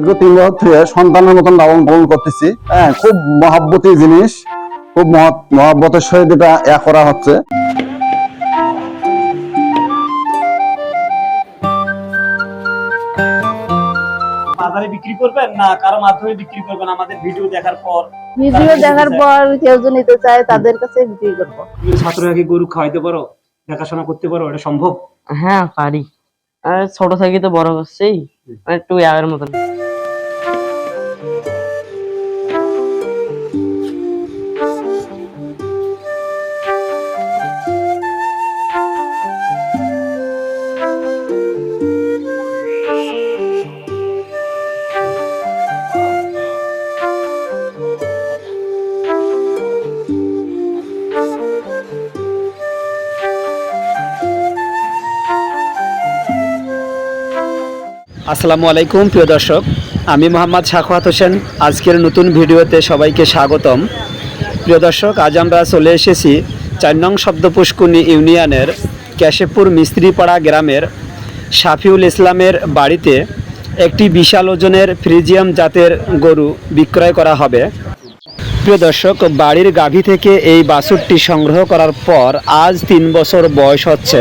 দীর্ঘ তিন বছর থেকে সন্তানের মতন লালন পালন করতেছি। হ্যাঁ খুব মহাব্বতী জিনিস খুব মহাব্বতের সহিত এটা এ করা হচ্ছে। বাজারে বিক্রি করবেন না কারও মাধ্যমে বিক্রি করবেন? আমাদের ভিডিও দেখার পর ভিডিও দেখার পর কেউ যদি নিতে চায় তাদের কাছে বিক্রি করব। তুমি ছাত্ররা কি গরু খাওয়াইতে পারো দেখাশোনা করতে পারো এটা সম্ভব? হ্যাঁ পারি। আর ছোট থেকে তো বড় মানে একটু আগের মতন। আসসালামু আলাইকুম, প্রিয় দর্শক। আমি মোহাম্মদ শাখাত হোসেন। আজকের নতুন ভিডিওতে সবাইকে স্বাগতম। প্রিয় দর্শক, আজ আমরা চলে এসেছি চার নং শব্দপুষ্কুনি ইউনিয়নের ক্যাশেপুর মিস্ত্রিপাড়া গ্রামের শাফিউল ইসলামের বাড়িতে একটি বিশাল ওজনের ফ্রিজিয়াম জাতের গরু বিক্রয় করা হবে। প্রিয় দর্শক বাড়ির গাভী থেকে এই বাছুরটি সংগ্রহ করার পর আজ তিন বছর বয়স হচ্ছে।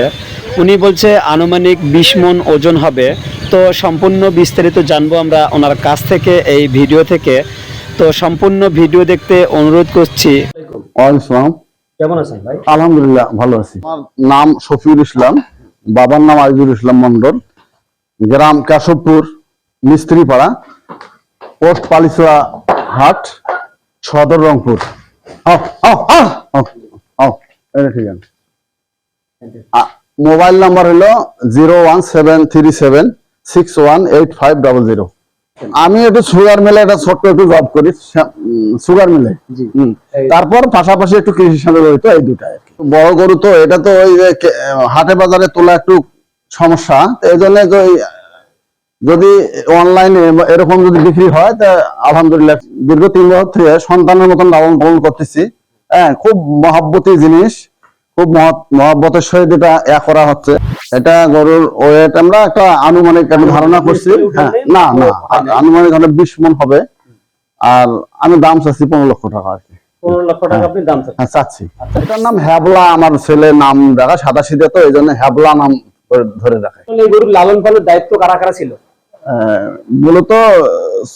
উনি বলছে আনুমানিক বিশ মন ওজন হবে। তো সম্পূর্ণ বিস্তারিত জানব আমরা ওনার কাছ থেকে এই ভিডিও থেকে। তো সম্পূর্ণ ভিডিও দেখতে অনুরোধ করছি। কেমন আছেন ভাই? আলহামদুলিল্লাহ ভালো আছি। আমার নাম শফিউল ইসলাম বাবার নাম আজিজুল ইসলাম মন্ডল গ্রাম Keshabpur Mistripara post Palisua Hat. Sadar Rangpur. Mobile number হলো zero one seven three seven six one eight five double zero. আমি একটু সুগার মিলে একটা ছোট্ট একটু জব করি সুগার মিলে। তারপর পাশাপাশি একটু কৃষির সাথে জড়িত এই দুটাই বড় গরু তো এটা তো ওই যে হাটে বাজারে তোলা একটু সমস্যা এই জন্য যদি অনলাইনে এরকম যদি বিক্রি হয় তা আলহামদুলিল্লাহ দীর্ঘ তিন বছর থেকে সন্তানের মতন লালন পালন করতেছি। হ্যাঁ খুব মহাব্বতী জিনিস খুব মহাব্বতের সহিত এটা এ করা হচ্ছে। এটা গরুর ওয়েট আমরা একটা আনুমানিক একটা ধারণা করছি হ্যাঁ না না আনুমানিক হলে বিশ মন হবে। আর আমি দাম চাচ্ছি পনেরো লক্ষ টাকা আর কি। পনেরো লক্ষ টাকা আপনি দাম চাচ্ছেন। হ্যাঁ চাচ্ছি। এটার নাম হ্যাবলা আমার ছেলে নাম দেখা সাদা সিধে তো এই জন্য হ্যাবলা নাম ধরে রাখে। এই গরুর লালন পালনের দায়িত্ব কারা কারা ছিল? মূলত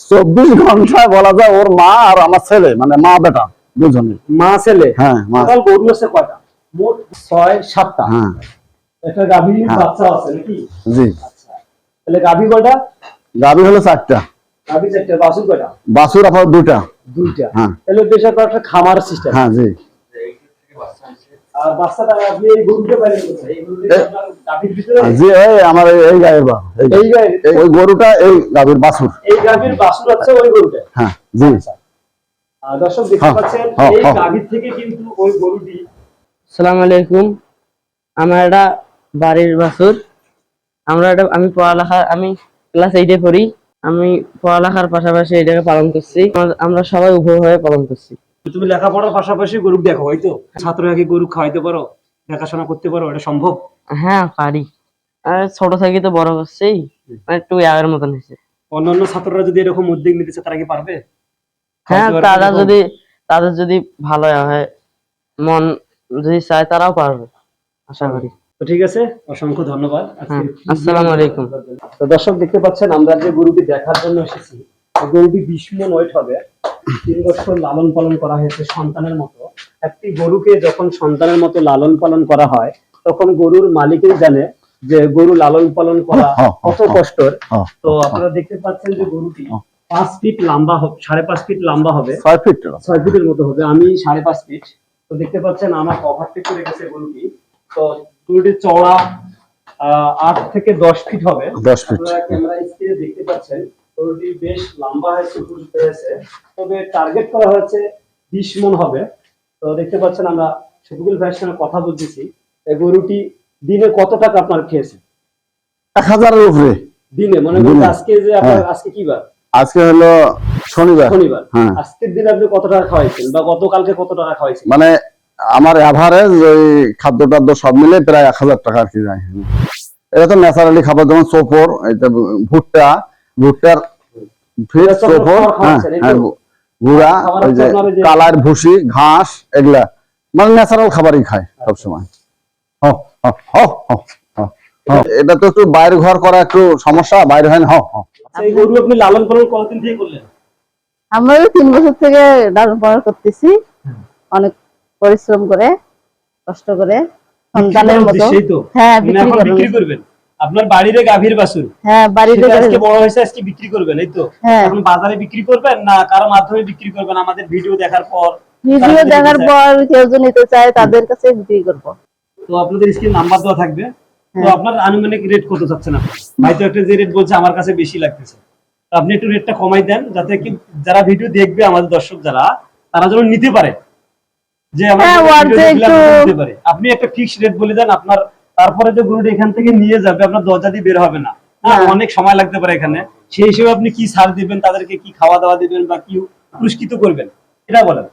চব্বিশ ঘন্টায় বলা যায় ওর মা আর আমার ছেলে মানে মা বেটা দুজনে মা ছেলে? হ্যাঁ গরু আছে কয়টা? মোট ছয় সাতটা। হ্যাঁ। একটা গাভী হ্যাঁ। বাচ্চা আছে নাকি? জি। তাহলে গাভী কয়টা? গাবি হলো চারটা। গাভী চারটা বাছুর কয়টা? বাছুর আপনার দুটা দুইটা। হ্যাঁ। তাহলে বেশ একটা খামার সিস্টেম হ্যাঁ জি। জি এই আমার এই- এই গায়ের বা এই এই ওই গরুটা এই গাভীর বাছুর। এই গাভীর বাছুর হচ্ছে ওই গরুটা? হ্যাঁ জি। দর্শক দেখতে হ্যাঁ, পাচ্ছেন হ্যাঁ, এই। গাভীর থেকে কিন্তু ওই গরুটি সালাম আলাইকুম। আমার একটা বাড়ির বাছুর। আমরা এটা আমি পড়ালেখা আমি ক্লাস এইটে পড়ি। আমি পড়ালেখার পাশাপাশি এটাকে পালন করছি। আমরা- আমরা সবাই উভয়ভাবে পালন করছি। তুমি লেখাপড়ার পাশাপাশি গরু দেখো হয়তো ছাত্ররা কি গরু খাওয়াইতে পারো? দেখাশোনা করতে পারো? এটা সম্ভব? হ্যাঁ পারি। আর ছোট থেকে তো বড় করছেই মানে একটু আগের মতন হয়েছে। অন্যান্য ছাত্ররা যদি এরকম উদ্যোগ নিতে তারা কি পারবে? হ্যাঁ তারা যদি তাদের যদি ভালো হয় মন যদি চায় তারাও পারবে আশা করি। তো ঠিক আছে অসংখ্য ধন্যবাদ। হ্যাঁ, আসসালামু আলাইকুম। তো দর্শক দেখতে পাচ্ছেন আমরা যে গরুটি দেখার জন্য এসেছি গরুটি বিশ মন ওয়েট হবে। তিন বছর লালন পালন করা হয়েছে সন্তানের মতো। একটি গরুকে যখন সন্তানের মতো লালন পালন করা হয় তখন গরুর মালিকই জানে যে গরু লালন পালন করা হ্যাঁ, কত হ্যাঁ, কষ্টর। হ্যাঁ, তো আপনারা দেখতে পাচ্ছেন যে গরুটি পাঁচ ফিট লম্বা হবে সাড়ে পাঁচ ফিট লম্বা হবে। ছয় ফিট ছয় ফিটের মতো হবে আমি সাড়ে পাঁচ ফিট। তো দেখতে পাচ্ছেন আমার ওভারটেক করে গেছে গরুটি। তো গরুটি চওড়া আহ, আট থেকে দশ ফিট হবে। দশ ফিট। ক্যামেরা স্ক্রিনে দেখতে পাচ্ছেন। গরুটি বেশ লম্বা হয়েছে তবে টার্গেট করা হয়েছে বিশ মন হবে। তো দেখতে পাচ্ছেন আমরা শফিকুল ভাইয়ের সঙ্গে কথা বলতেছি। এই গরুটি দিনে কত টাকা আপনার খেয়েছে? এক হাজারের উপরে। দিনে মনে করুন আজকে যে আপনার হ্যাঁ। আজকে কি বার আজকে হলো শনিবার। শনিবার। হ্যাঁ। আজকের দিনে আপনি কত টাকা খাওয়াইছেন বা গতকালকে কত টাকা খাওয়াইছেন? মানে আমার এভারেজ ওই খাদ্য টাদ্য সব মিলে প্রায় এক হাজার টাকা আর কি যায়। এটা তো ন্যাচারালি খাবার যেমন সোপর এটা ভুট্টা ভুট্টার হ্যাঁ? হ্যাঁ গুড়া ওই যে কালার ভুসি ঘাস এগুলা। মানে ন্যাচারাল খাবারই খায় সবসময়। এটা তো একটু বাইরে ঘর করা একটু সমস্যা বাইরে হয় না। আচ্ছা, গরু আপনি লালন পালন কতদিন থেকে করলেন? আমরা ওই তিন বছর থেকে লালন পালন করতেছি। অনেক পরিশ্রম করে কষ্ট করে সন্তানের মতো। হ্যাঁ বিক্রি করবেন? আপনার বাড়ির গাভীর বাছুর। হ্যাঁ বাড়িতে আজকে বড় হয়েছে আজকে বিক্রি করবেন এই তো? হ্যাঁ। এখন বাজারে বিক্রি করবেন না কারও মাধ্যমে বিক্রি করবেন? আমাদের ভিডিও দেখার পর ভিডিও দেখার পর কেউ যদি নিতে চায় তাদের কাছে বিক্রি করব। তো আপনাদের স্ক্রিন নাম্বার দেওয়া থাকবে। তো হ্যাঁ। আপনার আনুমানিক রেট কত চাচ্ছেন আপনি? ভাই তো একটা যে রেট বলছে আমার কাছে বেশি লাগতেছে। তো আপনি একটু রেটটা কমাই দেন যাতে কি যারা ভিডিও দেখবে আমাদের দর্শক যারা তারা যেন নিতে পারে। যে আমার হ্যাঁ, আপনি একটা ফিক্সড রেট বলে দেন আপনার তারপরে যে গরুটা এখান থেকে নিয়ে যাবে আপনার দরজা দিয়ে বের হবে না। হ্যাঁ হ্যাঁ। অনেক সময় লাগতে পারে এখানে। সেই হিসেবে আপনি কি ছাড় দিবেন তাদেরকে কি খাওয়া দাওয়া দিবেন বা কি পুরস্কৃত করবেন? এটা বলেন।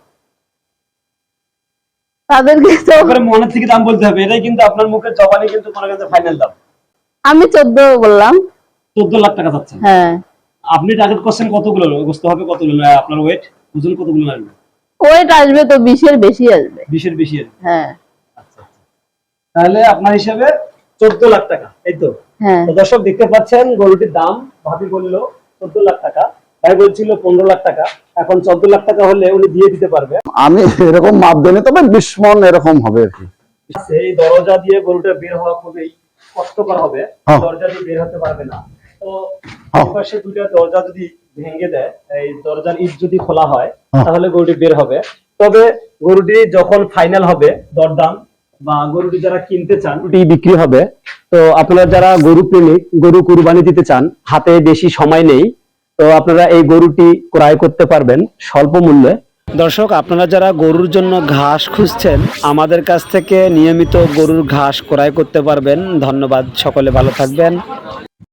তাদেরকে তো মনের থেকে দাম বলতে হবে। এটাই কিন্তু আপনার মুখের জবানি কিন্তু মনে কাছে ফাইনাল দাম। আমি চোদ্দ বললাম। চোদ্দ লাখ টাকা চাচ্ছেন হ্যাঁ। আপনি টার্গেট করছেন কতগুলো গোস্ত হবে কতগুলো আপনার ওয়েট ওজন কতগুলো আসবে ওয়েট আসবে তো বিশের বেশি আসবে। বিশের বেশি আসবে। হ্যাঁ। তাহলে আপনার হিসাবে চোদ্দ লাখ টাকা এই তো? হ্যাঁ। দর্শক দেখতে পাচ্ছেন গরুটির দাম ভাবি বলল চোদ্দ লাখ টাকা। ভাই বলছিল পনেরো লাখ টাকা। এখন চোদ্দ লাখ টাকা হলে উনি দিয়ে দিতে পারবে। আমি এরকম মাপ দেনি তবে বিশ মন এরকম হবে আর কি। এই দরজা দিয়ে গরুটা বের হওয়া খুবই কষ্টকর হবে। হ্যাঁ। দরজা দিয়ে বের হতে পারবে না। তো হ্যাঁ। এই পাশে দুইটা দরজা যদি ভেঙে দেয় এই দরজার ইট যদি খোলা হয় হ্যাঁ। তাহলে গরুটি বের হবে। তবে গরুটি যখন ফাইনাল হবে দরদাম বা গরুটি যারা কিনতে চান গরুটি বিক্রি হবে। তো আপনারা যারা গরু প্রেমিক গরু কুরবানি দিতে চান হাতে বেশি সময় নেই। তো আপনারা এই গরুটি ক্রয় করতে পারবেন স্বল্প মূল্যে। দর্শক আপনারা যারা গরুর জন্য ঘাস খুঁজছেন আমাদের কাছ থেকে নিয়মিত গরুর ঘাস ক্রয় করতে পারবেন। ধন্যবাদ সকলে ভালো থাকবেন।